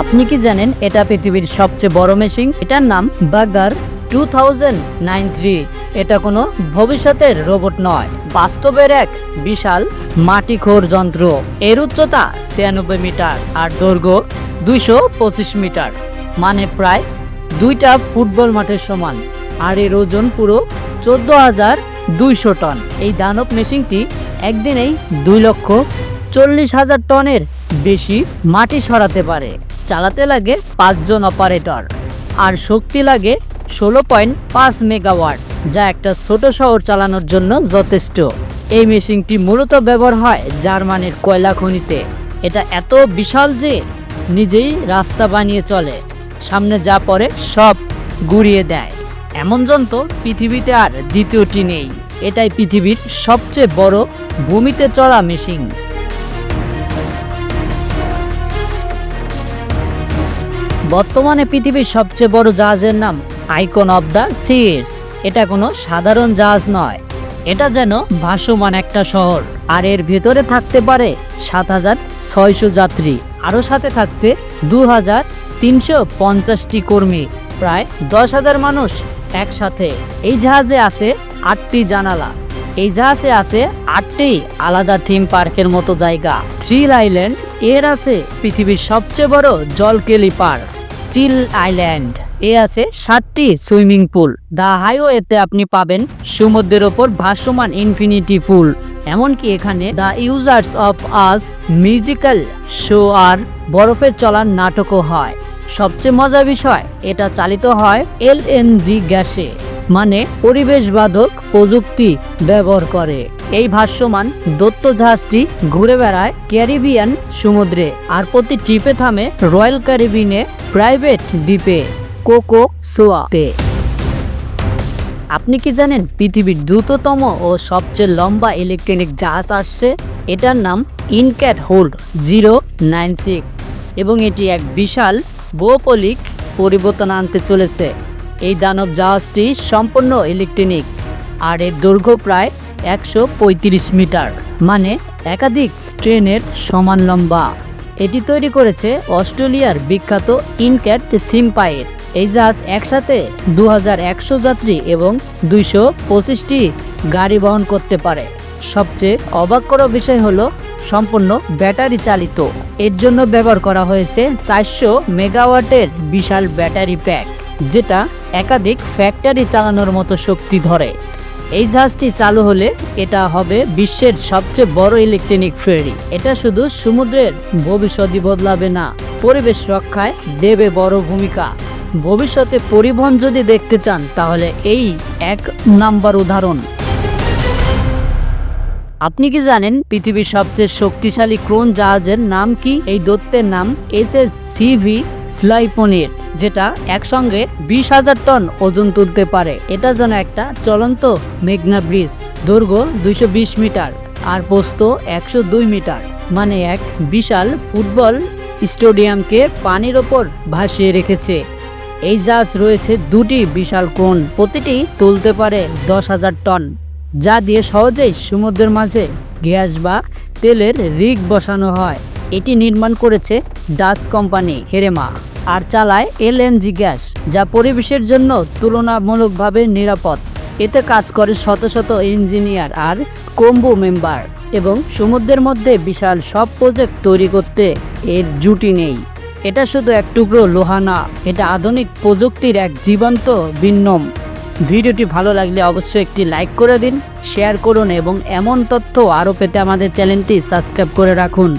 আপনি কি জানেন এটা পৃথিবীর সবচেয়ে বড় মেশিন? এটার নাম বাগার টু নাইন থ্রি। এটা কোনো ভবিষ্যতের রোবট নয়, বাস্তবের এক বিশাল মাটিখোর যন্ত্র। এর উচ্চতা ছিয়ানব্বই মিটার আর দৈর্ঘ্য দুইশো পঁচিশ মিটার মানে প্রায় দুইটা ফুটবল মাঠের সমান। আর এর ওজন পুরো চোদ্দ হাজার দুইশো টন। এই দানব মেশিনটি একদিনেই দুই লক্ষ চল্লিশ হাজার টনের বেশি মাটি সরাতে পারে। চালাতে লাগে পাঁচজন অপারেটর। আর শক্তি লাগে ষোলো পয়েন্ট পাঁচ মেগাওয়াট, যা একটা ছোট শহর চালানোর জন্য যথেষ্ট। এই মেশিনটি মূলত ব্যবহার হয় জার্মানির কয়লা খনিতে। এটা এত বিশাল যে নিজেই রাস্তা বানিয়ে চলে, সামনে যা পড়ে সব গুড়িয়ে দেয়। এমন যন্ত্র পৃথিবীতে আর দ্বিতীয়টি নেই। এটাই পৃথিবীর সবচেয়ে বড় ভূমিতে চলা মেশিন। বর্তমানে পৃথিবীর সবচেয়ে বড় জাহাজের নাম আইকন অব দ্য সিস এটা কোনো সাধারণ জাহাজ নয়। এটা যেন ভাসমান একটা শহর। আর এর ভেতরে থাকতে পারে সাত হাজার ছয়শো যাত্রী। আরও সাথে থাকছে দু হাজার তিনশো পঞ্চাশটি কর্মী। প্রায় দশ হাজার মানুষ একসাথে। এই জাহাজে আছে আটটি জানালা। এই জাহাজে আছে আটটি আলাদা থিম পার্কের মতো জায়গা। থ্রিল আইল্যান্ড, এর আছে পৃথিবীর সবচেয়ে বড় জলকেলি পার্ক। চিল আইল্যান্ড। এ আছে সাতটি সুইমিং পুল। দা হাইওয়েতে আপনি পাবেন সমুদ্রের ওপর ভাসমান ইনফিনিটি পুল। এমনকি এখানে the wizards of Oz musical show আর বরফের চলার নাটকও হয়। সবচেয়ে মজার বিষয়, এটা চালিত হয় এল এলএনজি গ্যাসে। মানে পরিবেশ বাধক প্রযুক্তি ব্যবহার করে। এই ভাষ্যমান দত্ত জাহাজটি ঘুরে বেড়ায় ক্যারিবিয়ান সমুদ্রে আর প্রতি ট্রিপে থামে রয়্যাল ক্যারিবিনে প্রাইভেট দ্বীপে কোকো সোয়াতে আপনি কি জানেন পৃথিবীর দ্রুততম ও সবচেয়ে লম্বা ইলেকট্রনিক জাহাজ আসছে? এটার নাম Incat hull zero nine six এবং এটি এক বিশাল ভৌগোলিক পরিবর্তন আনতে চলেছে। এই দানব জাহাজটি সম্পূর্ণ ইলেকট্রনিক আর এর দৈর্ঘ্য প্রায় একশো পঁয়ত্রিশ মিটার মানে একাধিক ট্রেনের সমান লম্বা। এটি তৈরি করেছে অস্ট্রেলিয়ার বিখ্যাত ইনক্যাট সিম্পায়ের। এই জাহাজ একসাথে দু হাজার একশো যাত্রী এবং দুইশো পঁচিশটি গাড়ি বহন করতে পারে। সবচেয়ে অবাক করা বিষয় হলো সম্পূর্ণ ব্যাটারি চালিত। এর জন্য ব্যবহার করা হয়েছে চারশো মেগাওয়াটের বিশাল ব্যাটারি প্যাক। যেটা একাধিক ফ্যাক্টরি চালানোর মতো শক্তি ধরে। এই জাহাজটি চালু হলে এটা হবে বিশ্বের সবচেয়ে বড় ইলেকট্রনিক ফেরি এটা শুধু সমুদ্রের ভবিষ্যৎই বদলাবে না, পরিবেশ রক্ষায় দেবে বড় ভূমিকা। ভবিষ্যতে পরিবহন যদি দেখতে চান, তাহলে এই এক নাম্বার উদাহরণ। আপনি কি জানেন পৃথিবীর সবচেয়ে শক্তিশালী ক্রোন জাহাজের নাম কি? এই দত্তের নাম এস এস সিভি স্লাইপনির। যেটা একসঙ্গে বিশ হাজার টন ওজন তুলতে পারে। এটা যেন একটা চলন্ত মেঘনা ব্রিজ। দৈর্ঘ্য দুইশো বিশ মিটার আর পোস্ত একশো দুই মিটার। মানে এক বিশাল ফুটবল স্টেডিয়ামকে পানির ওপর ভাসিয়ে রেখেছে। এই জাহাজ রয়েছে দুটি বিশাল কোণ। প্রতিটি তুলতে পারে দশ হাজার টন। যা দিয়ে সহজেই সমুদ্রের মাঝে গ্যাস বা তেলের রিগ বসানো হয়। এটি নির্মাণ করেছে ডাচ কোম্পানি, হেরেমা। আর চালায় এলএনজি গ্যাস, যা পরিবেশের জন্য তুলনামূলকভাবে নিরাপদ। এতে কাজ করে শত শত ইঞ্জিনিয়ার আর কম্বু মেম্বার এবং সমুদ্রের মধ্যে বিশাল সব প্রজেক্ট তৈরি করতে এর জুটি নেই। এটা শুধু এক টুকরো লোহা না, এটা আধুনিক প্রযুক্তির এক জীবন্ত বিন্যম। ভিডিওটি ভালো লাগলে অবশ্যই একটি লাইক করে দিন, শেয়ার করুন এবং এমন তথ্য আরও পেতে আমাদের চ্যানেলটি সাবস্ক্রাইব করে রাখুন।